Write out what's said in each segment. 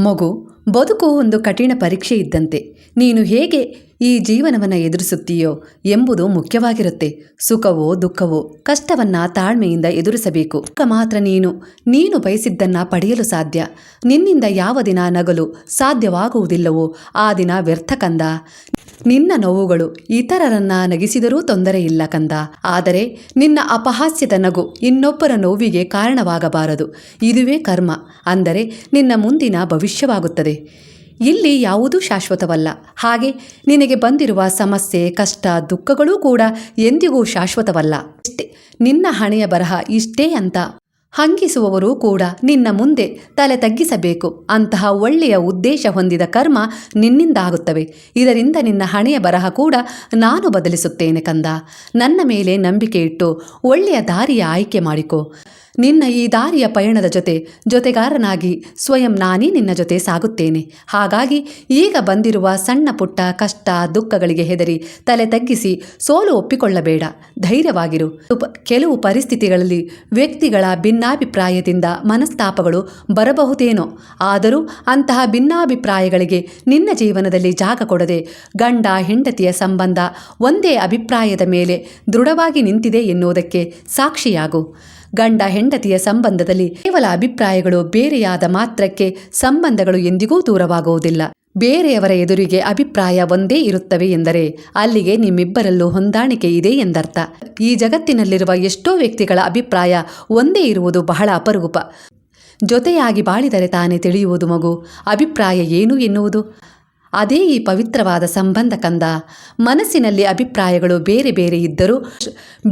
ಮಗು, ಬದುಕು ಒಂದು ಕಠಿಣ ಪರೀಕ್ಷೆ ಇದ್ದಂತೆ. ನೀನು ಹೇಗೆ ಈ ಜೀವನವನ್ನು ಎದುರಿಸುತ್ತೀಯೋ ಎಂಬುದು ಮುಖ್ಯವಾಗಿರುತ್ತೆ. ಸುಖವೋ ದುಃಖವೋ ಕಷ್ಟವನ್ನ ತಾಳ್ಮೆಯಿಂದ ಎದುರಿಸಬೇಕು. ಕ ಮಾತ್ರ ನೀನು. ನೀನು ಬಯಸಿದ್ದನ್ನ ಪಡೆಯಲು ಸಾಧ್ಯ. ನಿನ್ನಿಂದ ಯಾವ ದಿನ ನಗಲು ಸಾಧ್ಯವಾಗುವುದಿಲ್ಲವೋ ಆ ದಿನ ವ್ಯರ್ಥ ಕಂದ. ನಿನ್ನ ನೋವುಗಳು ಇತರರನ್ನ ನಗಿಸಿದರೂ ತೊಂದರೆ ಇಲ್ಲ ಕಂದ. ಆದರೆ ನಿನ್ನ ಅಪಹಾಸ್ಯದ ನಗು ಇನ್ನೊಬ್ಬರ ನೋವಿಗೆ ಕಾರಣವಾಗಬಾರದು. ಇದುವೇ ಕರ್ಮ, ಅಂದರೆ ನಿನ್ನ ಮುಂದಿನ ಭವಿಷ್ಯವಾಗುತ್ತದೆ. ಇಲ್ಲಿ ಯಾವುದೂ ಶಾಶ್ವತವಲ್ಲ. ಹಾಗೆ ನಿನಗೆ ಬಂದಿರುವ ಸಮಸ್ಯೆ, ಕಷ್ಟ, ದುಃಖಗಳೂ ಕೂಡ ಎಂದಿಗೂ ಶಾಶ್ವತವಲ್ಲ. ನಿನ್ನ ಹಣೆಯ ಬರಹ ಇಷ್ಟೇ ಅಂತ ಹಂಗಿಸುವವರೂ ಕೂಡ ನಿನ್ನ ಮುಂದೆ ತಲೆ ತಗ್ಗಿಸಬೇಕು. ಅಂತಹ ಒಳ್ಳೆಯ ಉದ್ದೇಶ ಹೊಂದಿದ ಕರ್ಮ ನಿನ್ನಿಂದ ಆಗುತ್ತವೆ ಇದರಿಂದ ನಿನ್ನ ಹಣೆಯ ಬರಹ ಕೂಡ ನಾನು ಬದಲಿಸುತ್ತೇನೆ ಕಂದ. ನನ್ನ ಮೇಲೆ ನಂಬಿಕೆ ಇಟ್ಟು ಒಳ್ಳೆಯ ದಾರಿಯ ಆಯ್ಕೆ ಮಾಡಿಕೊ. ನಿನ್ನ ಈ ದಾರಿಯ ಪಯಣದ ಜೊತೆ ಜೊತೆಗಾರನಾಗಿ ಸ್ವಯಂ ನಾನೇ ನಿನ್ನ ಜೊತೆ ಸಾಗುತ್ತೇನೆ. ಹಾಗಾಗಿ ಈಗ ಬಂದಿರುವ ಸಣ್ಣ ಪುಟ್ಟ ಕಷ್ಟ ದುಃಖಗಳಿಗೆ ಹೆದರಿ ತಲೆ ತಗ್ಗಿಸಿ ಸೋಲು ಒಪ್ಪಿಕೊಳ್ಳಬೇಡ. ಧೈರ್ಯವಾಗಿರು. ಕೆಲವು ಪರಿಸ್ಥಿತಿಗಳಲ್ಲಿ ವ್ಯಕ್ತಿಗಳ ಭಿನ್ನಾಭಿಪ್ರಾಯದಿಂದ ಮನಸ್ತಾಪಗಳು ಬರಬಹುದೇನೋ ಆದರೂ ಅಂತಹ ಭಿನ್ನಾಭಿಪ್ರಾಯಗಳಿಗೆ ನಿನ್ನ ಜೀವನದಲ್ಲಿ ಜಾಗ ಕೊಡದೆ ಗಂಡ ಹೆಂಡತಿಯ ಸಂಬಂಧ ಒಂದೇ ಅಭಿಪ್ರಾಯದ ಮೇಲೆ ದೃಢವಾಗಿ ನಿಂತಿದೆ ಎನ್ನುವುದಕ್ಕೆ ಸಾಕ್ಷಿಯಾಗು. ಗಂಡ ಹೆಂಡತಿಯ ಸಂಬಂಧದಲ್ಲಿ ಕೇವಲ ಅಭಿಪ್ರಾಯಗಳು ಬೇರೆಯಾದ ಮಾತ್ರಕ್ಕೆ ಸಂಬಂಧಗಳು ಎಂದಿಗೂ ದೂರವಾಗುವುದಿಲ್ಲ. ಬೇರೆಯವರ ಎದುರಿಗೆ ಅಭಿಪ್ರಾಯ ಒಂದೇ ಇರುತ್ತವೆ ಎಂದರೆ ಅಲ್ಲಿಗೆ ನಿಮ್ಮಿಬ್ಬರಲ್ಲೂ ಹೊಂದಾಣಿಕೆ ಇದೆ ಎಂದರ್ಥ. ಈ ಜಗತ್ತಿನಲ್ಲಿರುವ ಎಷ್ಟೋ ವ್ಯಕ್ತಿಗಳ ಅಭಿಪ್ರಾಯ ಒಂದೇ ಇರುವುದು ಬಹಳ ಅಪರೂಪ. ಜೊತೆಯಾಗಿ ಬಾಳಿದರೆ ತಾನೇ ತಿಳಿಯುವುದು ಮಗು. ಅಭಿಪ್ರಾಯ ಏನು ಎನ್ನುವುದು? ಅದೇ ಈ ಪವಿತ್ರವಾದ ಸಂಬಂಧ ಕಂದ. ಮನಸ್ಸಿನಲ್ಲಿ ಅಭಿಪ್ರಾಯಗಳು ಬೇರೆ ಬೇರೆ ಇದ್ದರೂ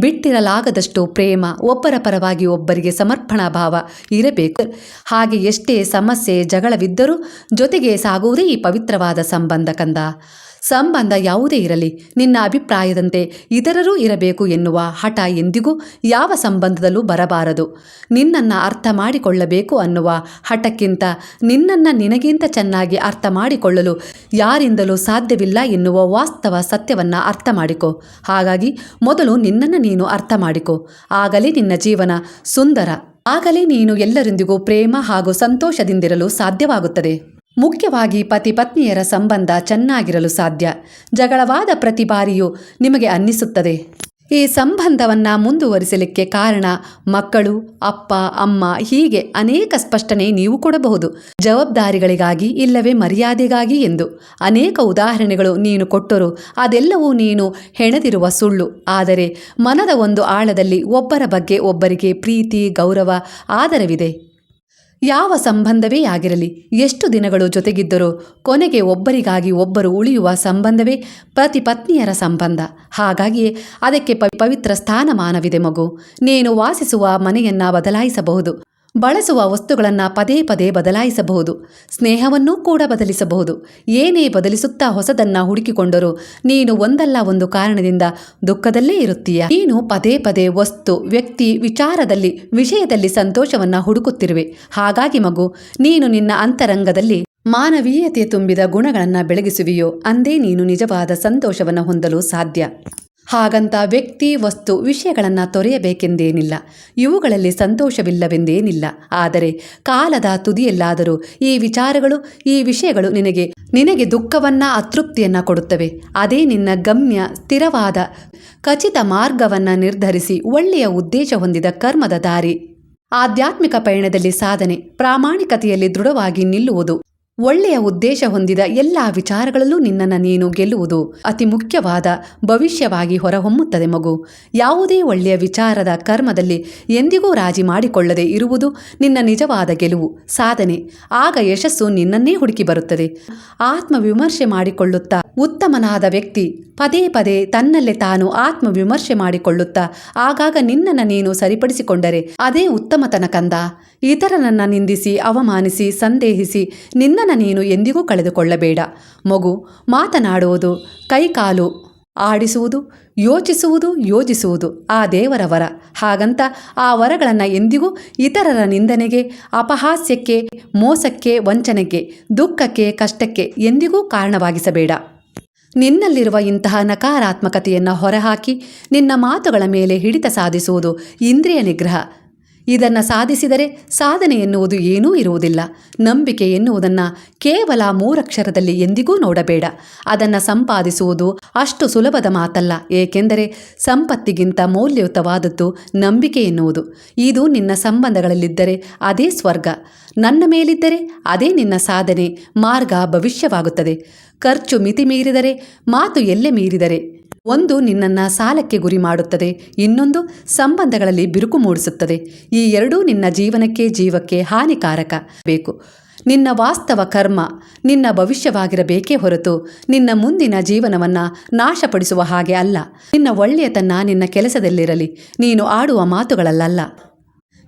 ಬಿಟ್ಟಿರಲಾಗದಷ್ಟು ಪ್ರೇಮ, ಒಬ್ಬರ ಪರವಾಗಿ ಒಬ್ಬರಿಗೆ ಸಮರ್ಪಣಾ ಭಾವ ಇರಬೇಕು. ಹಾಗೆ ಎಷ್ಟೇ ಸಮಸ್ಯೆ, ಜಗಳವಿದ್ದರೂ ಜೊತೆಗೆ ಸಾಗುವುದೇ ಈ ಪವಿತ್ರವಾದ ಸಂಬಂಧ ಕಂದ. ಸಂಬಂಧ ಯಾವುದೇ ಇರಲಿ, ನಿನ್ನ ಅಭಿಪ್ರಾಯದಂತೆ ಇತರರೂ ಇರಬೇಕು ಎನ್ನುವ ಹಠ ಎಂದಿಗೂ ಯಾವ ಸಂಬಂಧದಲ್ಲೂ ಬರಬಾರದು. ನಿನ್ನನ್ನು ಅರ್ಥ ಮಾಡಿಕೊಳ್ಳಬೇಕು ಅನ್ನುವ ಹಠಕ್ಕಿಂತ ನಿನ್ನನ್ನು ನಿನಗಿಂತ ಚೆನ್ನಾಗಿ ಅರ್ಥ ಮಾಡಿಕೊಳ್ಳಲು ಯಾರಿಂದಲೂ ಸಾಧ್ಯವಿಲ್ಲ ಎನ್ನುವ ವಾಸ್ತವ ಸತ್ಯವನ್ನು ಅರ್ಥ ಮಾಡಿಕೊ. ಹಾಗಾಗಿ ಮೊದಲು ನಿನ್ನನ್ನು ನೀನು ಅರ್ಥ ಮಾಡಿಕೊ. ಆಗಲೇ ನಿನ್ನ ಜೀವನ ಸುಂದರ. ಆಗಲೇ ನೀನು ಎಲ್ಲರೊಂದಿಗೂ ಪ್ರೇಮ ಹಾಗೂ ಸಂತೋಷದಿಂದಿರಲು ಸಾಧ್ಯವಾಗುತ್ತದೆ. ಮುಖ್ಯವಾಗಿ ಪತಿ ಪತ್ನಿಯರ ಸಂಬಂಧ ಚೆನ್ನಾಗಿರಲು ಸಾಧ್ಯ. ಜಗಳವಾದ ಪ್ರತಿ ಬಾರಿಯೂ ನಿಮಗೆ ಅನ್ನಿಸುತ್ತದೆ. ಈ ಸಂಬಂಧವನ್ನ ಮುಂದುವರಿಸಲಿಕ್ಕೆ ಕಾರಣ ಮಕ್ಕಳು, ಅಪ್ಪ, ಅಮ್ಮ ಹೀಗೆ ಅನೇಕ ಸ್ಪಷ್ಟನೆ ನೀವು ಕೊಡಬಹುದು. ಜವಾಬ್ದಾರಿಗಳಿಗಾಗಿ ಇಲ್ಲವೇ ಮರ್ಯಾದೆಗಾಗಿ ಎಂದು. ಅನೇಕ ಉದಾಹರಣೆಗಳು ನೀನು ಕೊಟ್ಟರು ಅದೆಲ್ಲವೂ ನೀನು ಹೆಣೆದಿರುವ ಸುಳ್ಳು. ಆದರೆ ಮನದ ಒಂದು ಆಳದಲ್ಲಿ ಒಬ್ಬರ ಬಗ್ಗೆ ಒಬ್ಬರಿಗೆ ಪ್ರೀತಿ, ಗೌರವ, ಆದರವಿದೆ. ಯಾವ ಸಂಬಂಧವೇ ಆಗಿರಲಿ, ಎಷ್ಟು ದಿನಗಳು ಜೊತೆಗಿದ್ದರೂ, ಕೊನೆಗೆ ಒಬ್ಬರಿಗಾಗಿ ಒಬ್ಬರು ಉಳಿಯುವ ಸಂಬಂಧವೇ ಪ್ರತಿ ಪತ್ನಿಯರ ಸಂಬಂಧ. ಹಾಗಾಗಿಯೇ ಅದಕ್ಕೆ ಪವಿತ್ರ ಸ್ಥಾನಮಾನವಿದೆ ಮಗು. ನೀನು ವಾಸಿಸುವ ಮನೆಯನ್ನ ಬದಲಾಯಿಸಬಹುದು. ಬಳಸುವ ವಸ್ತುಗಳನ್ನು ಪದೇ ಪದೇ ಬದಲಾಯಿಸಬಹುದು. ಸ್ನೇಹವನ್ನೂ ಕೂಡ ಬದಲಿಸಬಹುದು. ಏನೇ ಬದಲಿಸುತ್ತಾ ಹೊಸದನ್ನ ಹುಡುಕಿಕೊಂಡರೂ ನೀನು ಒಂದಲ್ಲ ಒಂದು ಕಾರಣದಿಂದ ದುಃಖದಲ್ಲೇ ಇರುತ್ತೀಯ. ನೀನು ಪದೇ ಪದೇ ವಸ್ತು, ವ್ಯಕ್ತಿ, ವಿಚಾರದಲ್ಲಿ, ವಿಷಯದಲ್ಲಿ ಸಂತೋಷವನ್ನ ಹುಡುಕುತ್ತಿರುವೆ. ಹಾಗಾಗಿ ಮಗು, ನೀನು ನಿನ್ನ ಅಂತರಂಗದಲ್ಲಿ ಮಾನವೀಯತೆ ತುಂಬಿದ ಗುಣಗಳನ್ನು ಬೆಳಗಿಸುವೆಯೋ, ಅಂದೇ ನೀನು ನಿಜವಾದ ಸಂತೋಷವನ್ನು ಹೊಂದಲು ಸಾಧ್ಯ. ಹಾಗಂತ ವ್ಯಕ್ತಿ, ವಸ್ತು, ವಿಷಯಗಳನ್ನು ತೊರೆಯಬೇಕೆಂದೇನಿಲ್ಲ. ಇವುಗಳಲ್ಲಿ ಸಂತೋಷವಿಲ್ಲವೆಂದೇನಿಲ್ಲ. ಆದರೆ ಕಾಲದ ತುದಿಯಲ್ಲಾದರೂ ಈ ವಿಚಾರಗಳು, ಈ ವಿಷಯಗಳು ನಿನಗೆ ನಿನಗೆ ದುಃಖವನ್ನ, ಅತೃಪ್ತಿಯನ್ನ ಕೊಡುತ್ತವೆ. ಅದೇ ನಿನ್ನ ಗಮ್ಯ, ಸ್ಥಿರವಾದ, ಖಚಿತ ಮಾರ್ಗವನ್ನ ನಿರ್ಧರಿಸಿ ಒಳ್ಳೆಯ ಉದ್ದೇಶ ಹೊಂದಿದ ಕರ್ಮದ ದಾರಿ. ಆಧ್ಯಾತ್ಮಿಕ ಪಯಣದಲ್ಲಿ ಸಾಧನೆ, ಪ್ರಾಮಾಣಿಕತೆಯಲ್ಲಿ ದೃಢವಾಗಿ ನಿಲ್ಲುವುದು ಒಳ್ಳೆಯ ಉದ್ದೇಶ ಹೊಂದಿದ ಎಲ್ಲ ವಿಚಾರಗಳಲ್ಲೂ ನಿನ್ನನ್ನು ನೀನು ಗೆಲ್ಲುವುದು ಅತಿ ಮುಖ್ಯವಾದ ಭವಿಷ್ಯವಾಗಿ ಹೊರಹೊಮ್ಮುತ್ತದೆ ಮಗು. ಯಾವುದೇ ಒಳ್ಳೆಯ ವಿಚಾರದ ಕರ್ಮದಲ್ಲಿ ಎಂದಿಗೂ ರಾಜಿ ಮಾಡಿಕೊಳ್ಳದೆ ಇರುವುದು ನಿನ್ನ ನಿಜವಾದ ಗೆಲುವು. ಸಾಧನೆ. ಆಗ ಯಶಸ್ಸು ನಿನ್ನನ್ನೇ ಹುಡುಕಿ ಬರುತ್ತದೆ. ಆತ್ಮವಿಮರ್ಶೆ ಮಾಡಿಕೊಳ್ಳುತ್ತಾ ಉತ್ತಮನಾದ ವ್ಯಕ್ತಿ ಪದೇ ಪದೇ ತನ್ನಲ್ಲೇ ತಾನು ಆತ್ಮವಿಮರ್ಶೆ ಮಾಡಿಕೊಳ್ಳುತ್ತಾ ಆಗಾಗ ನಿನ್ನನ್ನು ನೀನು ಸರಿಪಡಿಸಿಕೊಂಡರೆ ಅದೇ ಉತ್ತಮತನ ಕಂದ. ಇತರನನ್ನ ನಿಂದಿಸಿ, ಅವಮಾನಿಸಿ, ಸಂದೇಹಿಸಿ ನಿನ್ನನ್ನು ನೀನು ಎಂದಿಗೂ ಕಳೆದುಕೊಳ್ಳಬೇಡ. ಮಗು, ಮಾತನಾಡುವುದು, ಕೈಕಾಲು ಆಡಿಸುವುದು, ಯೋಚಿಸುವುದು, ಯೋಜಿಸುವುದು ಆ ದೇವರ ವರ. ಹಾಗಂತ ಆ ವರಗಳನ್ನು ಎಂದಿಗೂ ಇತರರ ನಿಂದನೆಗೆ, ಅಪಹಾಸ್ಯಕ್ಕೆ, ಮೋಸಕ್ಕೆ, ವಂಚನೆಗೆ, ದುಃಖಕ್ಕೆ, ಕಷ್ಟಕ್ಕೆ ಎಂದಿಗೂ ಕಾರಣವಾಗಿಸಬೇಡ. ನಿನ್ನಲ್ಲಿರುವ ಇಂತಹ ನಕಾರಾತ್ಮಕತೆಯನ್ನು ಹೊರಹಾಕಿ ನಿನ್ನ ಮಾತುಗಳ ಮೇಲೆ ಹಿಡಿತ ಸಾಧಿಸುವುದು ಇಂದ್ರಿಯ ನಿಗ್ರಹ. ಇದನ್ನು ಸಾಧಿಸಿದರೆ ಸಾಧನೆ ಎನ್ನುವುದು ಏನೂ ಇರುವುದಿಲ್ಲ. ನಂಬಿಕೆ ಎನ್ನುವುದನ್ನು ಕೇವಲ ಮೂರಕ್ಷರದಲ್ಲಿ ಎಂದಿಗೂ ನೋಡಬೇಡ. ಅದನ್ನು ಸಂಪಾದಿಸುವುದು ಅಷ್ಟು ಸುಲಭದ ಮಾತಲ್ಲ. ಏಕೆಂದರೆ ಸಂಪತ್ತಿಗಿಂತ ಮೌಲ್ಯಯುತವಾದದ್ದು ನಂಬಿಕೆ ಎನ್ನುವುದು. ಇದು ನಿನ್ನ ಸಂಬಂಧಗಳಲ್ಲಿದ್ದರೆ ಅದೇ ಸ್ವರ್ಗ. ನನ್ನ ಮೇಲಿದ್ದರೆ ಅದೇ ನಿನ್ನ ಸಾಧನೆ, ಮಾರ್ಗ ಭವಿಷ್ಯವಾಗುತ್ತದೆ. ಖರ್ಚು ಮಿತಿ ಮೀರಿದರೆ ಮಾತು ಎಲ್ಲೆ ಮೀರಿದರೆ. ಒಂದು ನಿನ್ನನ್ನ ಸಾಲಕ್ಕೆ ಗುರಿ ಮಾಡುತ್ತದೆ, ಇನ್ನೊಂದು ಸಂಬಂಧಗಳಲ್ಲಿ ಬಿರುಕು ಮೂಡಿಸುತ್ತದೆ. ಈ ಎರಡೂ ನಿನ್ನ ಜೀವನಕ್ಕೆ, ಜೀವಕ್ಕೆ ಹಾನಿಕಾರಕ. ಬೇಕು. ನಿನ್ನ ವಾಸ್ತವ ಕರ್ಮ, ನಿನ್ನ ಭವಿಷ್ಯವಾಗಿರಬೇಕೇ ಹೊರತು ನಿನ್ನ ಮುಂದಿನ ಜೀವನವನ್ನು ನಾಶಪಡಿಸುವ ಹಾಗೆ ಅಲ್ಲ. ನಿನ್ನ ಒಳ್ಳೆಯತನ ನಿನ್ನ ಕೆಲಸದಲ್ಲಿರಲಿ. ನೀನು ಆಡುವ ಮಾತುಗಳಲ್ಲ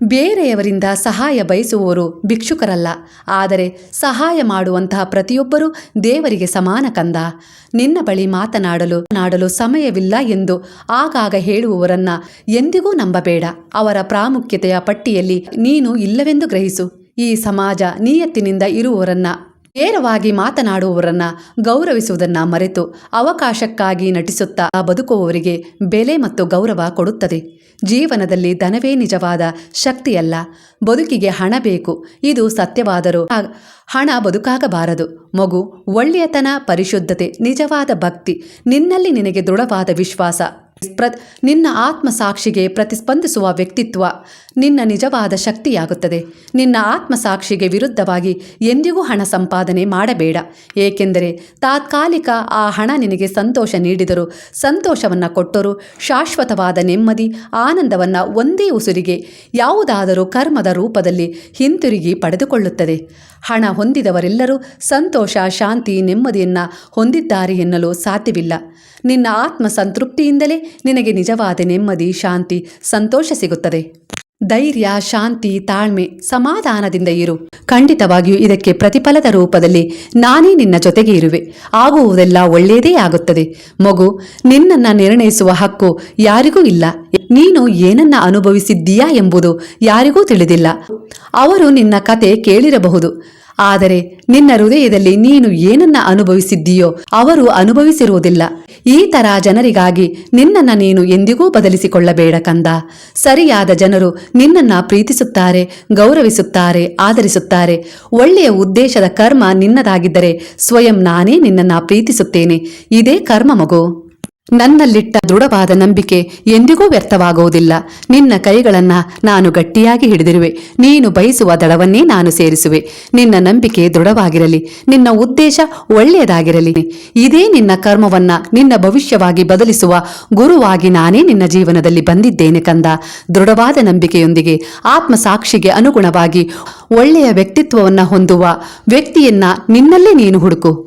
ಬೇರೆಯವರಿಂದ ಸಹಾಯ ಬಯಸುವವರು ಭಿಕ್ಷುಕರಲ್ಲ. ಆದರೆ ಸಹಾಯ ಮಾಡುವಂತಹ ಪ್ರತಿಯೊಬ್ಬರೂ ದೇವರಿಗೆ ಸಮಾನ ಕಂದ. ನಿನ್ನ ಬಳಿ ಮಾತನಾಡಲು ನಾಡಲು ಸಮಯವಿಲ್ಲ ಎಂದು ಆಗಾಗ ಹೇಳುವವರನ್ನ ಎಂದಿಗೂ ನಂಬಬೇಡ. ಅವರ ಪ್ರಾಮುಖ್ಯತೆಯ ಪಟ್ಟಿಯಲ್ಲಿ ನೀನು ಇಲ್ಲವೆಂದು ಗ್ರಹಿಸು. ಈ ಸಮಾಜ ನಿಯತ್ತಿನಿಂದ ಇರುವವರನ್ನ ನೇರವಾಗಿ ಮಾತನಾಡುವವರನ್ನ ಗೌರವಿಸುವುದನ್ನ ಮರೆತು ಅವಕಾಶಕ್ಕಾಗಿ ನಟಿಸುತ್ತಾ ಬದುಕುವವರಿಗೆ ಬೆಲೆ ಮತ್ತು ಗೌರವ ಕೊಡುತ್ತದೆ. ಜೀವನದಲ್ಲಿ ಧನವೇ ನಿಜವಾದ ಶಕ್ತಿಯಲ್ಲ. ಬದುಕಿಗೆ ಹಣ ಬೇಕು. ಇದು ಸತ್ಯವಾದರೂ ಹಣ ಬದುಕಾಗಬಾರದು. ಮಗು, ಒಳ್ಳೆಯತನ, ಪರಿಶುದ್ಧತೆ, ನಿಜವಾದ ಭಕ್ತಿ ನಿನ್ನಲ್ಲಿ ನಿನಗೆ ದೃಢವಾದ ವಿಶ್ವಾಸ. ಪ್ರ ನಿನ್ನ ಆತ್ಮಸಾಕ್ಷಿಗೆ ಪ್ರತಿಸ್ಪಂದಿಸುವ ವ್ಯಕ್ತಿತ್ವ ನಿನ್ನ ನಿಜವಾದ ಶಕ್ತಿಯಾಗುತ್ತದೆ. ನಿನ್ನ ಆತ್ಮಸಾಕ್ಷಿಗೆ ವಿರುದ್ಧವಾಗಿ ಎಂದಿಗೂ ಹಣ ಸಂಪಾದನೆ ಮಾಡಬೇಡ. ಏಕೆಂದರೆ ತಾತ್ಕಾಲಿಕ ಆ ಹಣ ನಿನಗೆ ಸಂತೋಷ ನೀಡಿದರೂ, ಸಂತೋಷವನ್ನು ಕೊಟ್ಟರೂ, ಶಾಶ್ವತವಾದ ನೆಮ್ಮದಿ, ಆನಂದವನ್ನು ಒಂದೇ ಉಸುರಿಗೆ ಯಾವುದಾದರೂ ಕರ್ಮದ ರೂಪದಲ್ಲಿ ಹಿಂತಿರುಗಿ ಪಡೆದುಕೊಳ್ಳುತ್ತದೆ. ಹಣ ಹೊಂದಿದವರೆಲ್ಲರೂ ಸಂತೋಷ, ಶಾಂತಿ, ನೆಮ್ಮದಿಯನ್ನು ಹೊಂದಿದ್ದಾರೆ ಎನ್ನಲು ಸಾಧ್ಯವಿಲ್ಲ. ನಿನ್ನ ಆತ್ಮ ಸಂತೃಪ್ತಿಯಿಂದಲೇ ನಿನಗೆ ನಿಜವಾದ ನೆಮ್ಮದಿ, ಶಾಂತಿ, ಸಂತೋಷ ಸಿಗುತ್ತದೆ. ಧೈರ್ಯ, ಶಾಂತಿ, ತಾಳ್ಮೆ ಸಮಾಧಾನದಿಂದ ಇರು. ಖಂಡಿತವಾಗಿಯೂ ಇದಕ್ಕೆ ಪ್ರತಿಫಲದ ರೂಪದಲ್ಲಿ ನಾನೇ ನಿನ್ನ ಜೊತೆಗೆ ಇರುವೆ. ಆಗುವುದೆಲ್ಲ ಒಳ್ಳೆಯದೇ ಆಗುತ್ತದೆ. ಮಗು, ನಿನ್ನನ್ನು ನಿರ್ಣಯಿಸುವ ಹಕ್ಕು ಯಾರಿಗೂ ಇಲ್ಲ. ನೀನು ಏನನ್ನ ಅನುಭವಿಸಿದ್ದೀಯಾ ಎಂಬುದು ಯಾರಿಗೂ ತಿಳಿದಿಲ್ಲ. ಅವರು ನಿನ್ನ ಕತೆ ಕೇಳಿರಬಹುದು. ಆದರೆ ನಿನ್ನ ಹೃದಯದಲ್ಲಿ ನೀನು ಏನನ್ನ ಅನುಭವಿಸಿದ್ದೀಯೋ ಅವರು ಅನುಭವಿಸಿರುವುದಿಲ್ಲ. ಈ ತರ ಜನರಿಗಾಗಿ ನಿನ್ನನ್ನ ನೀನು ಎಂದಿಗೂ ಬದಲಿಸಿಕೊಳ್ಳಬೇಡ ಕಂದ. ಸರಿಯಾದ ಜನರು ನಿನ್ನನ್ನ ಪ್ರೀತಿಸುತ್ತಾರೆ, ಗೌರವಿಸುತ್ತಾರೆ, ಆದರಿಸುತ್ತಾರೆ. ಒಳ್ಳೆಯ ಉದ್ದೇಶದ ಕರ್ಮ ನಿನ್ನದಾಗಿದ್ದರೆ ಸ್ವಯಂ ನಾನೇ ನಿನ್ನನ್ನ ಪ್ರೀತಿಸುತ್ತೇನೆ. ಇದೇ ಕರ್ಮ ಮಗು. ನನ್ನಲ್ಲಿಟ್ಟ ದೃಢವಾದ ನಂಬಿಕೆ ಎಂದಿಗೂ ವ್ಯರ್ಥವಾಗುವುದಿಲ್ಲ. ನಿನ್ನ ಕೈಗಳನ್ನ ನಾನು ಗಟ್ಟಿಯಾಗಿ ಹಿಡಿದಿರುವೆ. ನೀನು ಬಯಸುವ ದಳವನ್ನೇ ನಾನು ಸೇರಿಸುವೆ. ನಿನ್ನ ನಂಬಿಕೆ ದೃಢವಾಗಿರಲಿ. ನಿನ್ನ ಉದ್ದೇಶ ಒಳ್ಳೆಯದಾಗಿರಲಿ. ಇದೇ ನಿನ್ನ ಕರ್ಮವನ್ನ ನಿನ್ನ ಭವಿಷ್ಯವಾಗಿ ಬದಲಿಸುವ ಗುರುವಾಗಿ ನಾನೇ ನಿನ್ನ ಜೀವನದಲ್ಲಿ ಬಂದಿದ್ದೇನೆ ಕಂದ. ದೃಢವಾದ ನಂಬಿಕೆಯೊಂದಿಗೆ ಆತ್ಮಸಾಕ್ಷಿಗೆ ಅನುಗುಣವಾಗಿ ಒಳ್ಳೆಯ ವ್ಯಕ್ತಿತ್ವವನ್ನ ಹೊಂದುವ ವ್ಯಕ್ತಿಯನ್ನ ನಿನ್ನಲ್ಲೇ ನೀನು ಹುಡುಕು.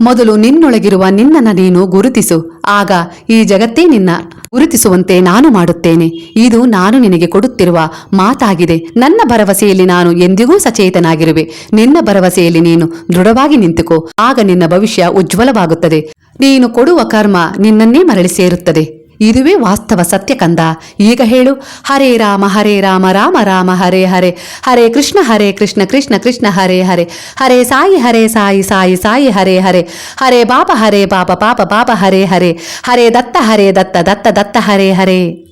ಮೊದಲು ನಿನ್ನೊಳಗಿರುವ ನಿನ್ನನ್ನು ನೀನು ಗುರುತಿಸು. ಆಗ ಈ ಜಗತ್ತೇ ನಿನ್ನ. ಗುರುತಿಸುವಂತೆ ನಾನು ಮಾಡುತ್ತೇನೆ. ಇದು ನಾನು ನಿನಗೆ ಕೊಡುತ್ತಿರುವ ಮಾತಾಗಿದೆ. ನನ್ನ ಭರವಸೆಯಲ್ಲಿ ನಾನು ಎಂದಿಗೂ ಸಚೇತನಾಗಿರುವೆ. ನಿನ್ನ ಭರವಸೆಯಲ್ಲಿ ನೀನು ದೃಢವಾಗಿ ನಿಂತುಕೋ. ಆಗ ನಿನ್ನ ಭವಿಷ್ಯ ಉಜ್ವಲವಾಗುತ್ತದೆ. ನೀನು ಕೊಡುವ ಕರ್ಮ ನಿನ್ನನ್ನೇ ಮರಳಿ ಸೇರುತ್ತದೆ. ಇದುವೇ ವಾಸ್ತವ ಸತ್ಯ ಕಂದ. ಈಗ ಹೇಳು, ಹರೇ ರಾಮ ಹರೇ ರಾಮ ರಾಮ ರಾಮ, ಹರೇ ಹರೇ. ಹರೇ ಕೃಷ್ಣ ಹರೇ ಕೃಷ್ಣ ಕೃಷ್ಣ ಕೃಷ್ಣ, ಹರೇ ಹರೇ. ಹರೇ ಸಾಯಿ ಹರೇ ಸಾಯಿ ಸಾಯಿ ಸಾಯಿ, ಹರೇ ಹರೇ. ಹರೇ ಬಾಪ ಹರೇ ಬಾಪ, ಪಾಪ ಪಾಪ, ಹರೇ ಹರೇ. ಹರೇ ದತ್ತ ಹರೇ ದತ್ತ ದತ್ತ ದತ್ತ, ಹರೇ ಹರೇ.